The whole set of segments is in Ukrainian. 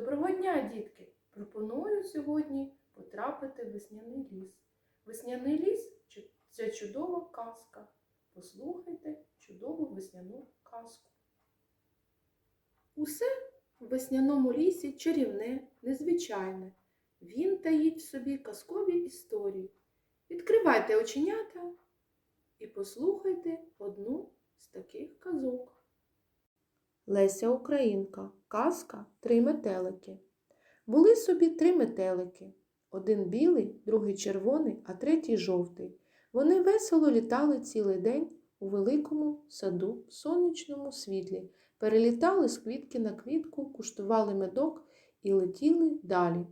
Доброго дня, дітки! Пропоную сьогодні потрапити в весняний ліс. Весняний ліс це чудова казка. Послухайте чудову весняну казку. Усе в весняному лісі чарівне, незвичайне. Він таїть в собі казкові історії. Відкривайте оченята і послухайте одну з таких казок. Леся Українка. Казка Три метелики. Були собі три метелики. Один білий, другий червоний, а третій жовтий. Вони весело літали цілий день у великому саду сонячному світлі, перелітали з квітки на квітку, куштували медок і летіли далі.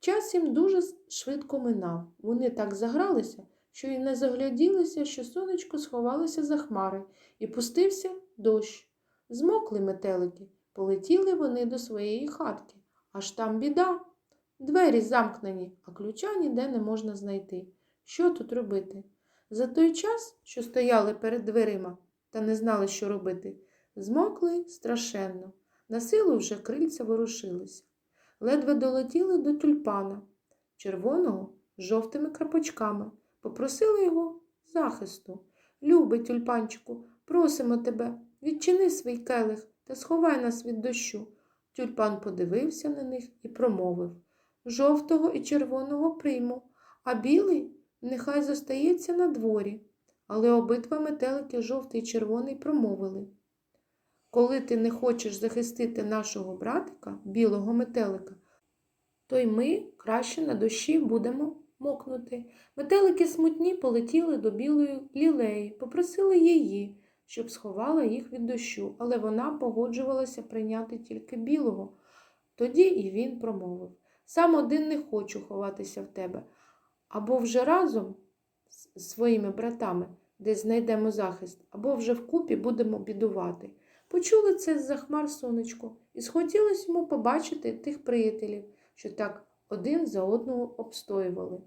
Час їм дуже швидко минав. Вони так загралися, що й не загляділися, що сонечко сховалося за хмари, і пустився дощ. Змокли метелики, полетіли вони до своєї хатки. Аж там біда. Двері замкнені, а ключа ніде не можна знайти. Що тут робити? За той час, що стояли перед дверима та не знали, що робити, змокли страшенно. На силу вже крильця ворушилися. Ледве долетіли до тюльпана, червоного з жовтими крапочками, попросили його захисту. Любий тюльпанчику, просимо тебе, відчини свій келих та сховай нас від дощу. Тюльпан подивився на них і промовив Жовтого і червоного прийму, а білий нехай зостається на дворі. Але обидва метелики жовтий і червоний промовили Коли ти не хочеш захистити нашого братика, білого метелика, то й ми краще на дощі будемо мокнути. Метелики смутні полетіли до білої лілеї, попросили її, щоб сховала їх від дощу, але вона погоджувалася прийняти тільки білого. Тоді і він промовив Сам один не хочу ховатися в тебе, або вже разом з своїми братами десь знайдемо захист, або вже вкупі будемо бідувати. Почули це з-за хмар сонечко, і схотілося йому побачити тих приятелів, що так один за одного обстоювали.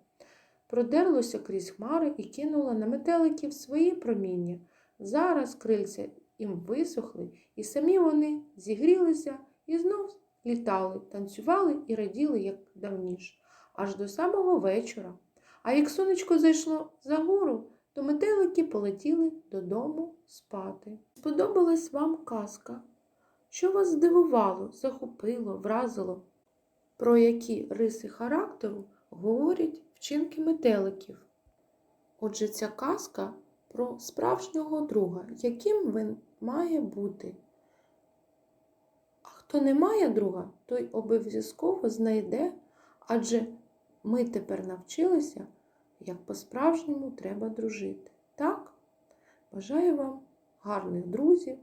Продерлося крізь хмари і кинуло на метеликів свої проміння. Зараз крильця їм висохли, і самі вони зігрілися і знов літали, танцювали і раділи, як давніше, аж до самого вечора. А як сонечко зайшло за гору, то метелики полетіли додому спати. Сподобалась вам казка? Що вас здивувало, захопило, вразило? Про які риси характеру говорять вчинки метеликів? Отже, ця казка про справжнього друга, яким він має бути. А хто не має друга, той обов'язково знайде, адже ми тепер навчилися, як по-справжньому треба дружити. Так? Бажаю вам гарних друзів,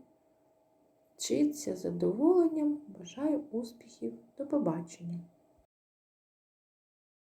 вчиться задоволенням, бажаю успіхів. До побачення!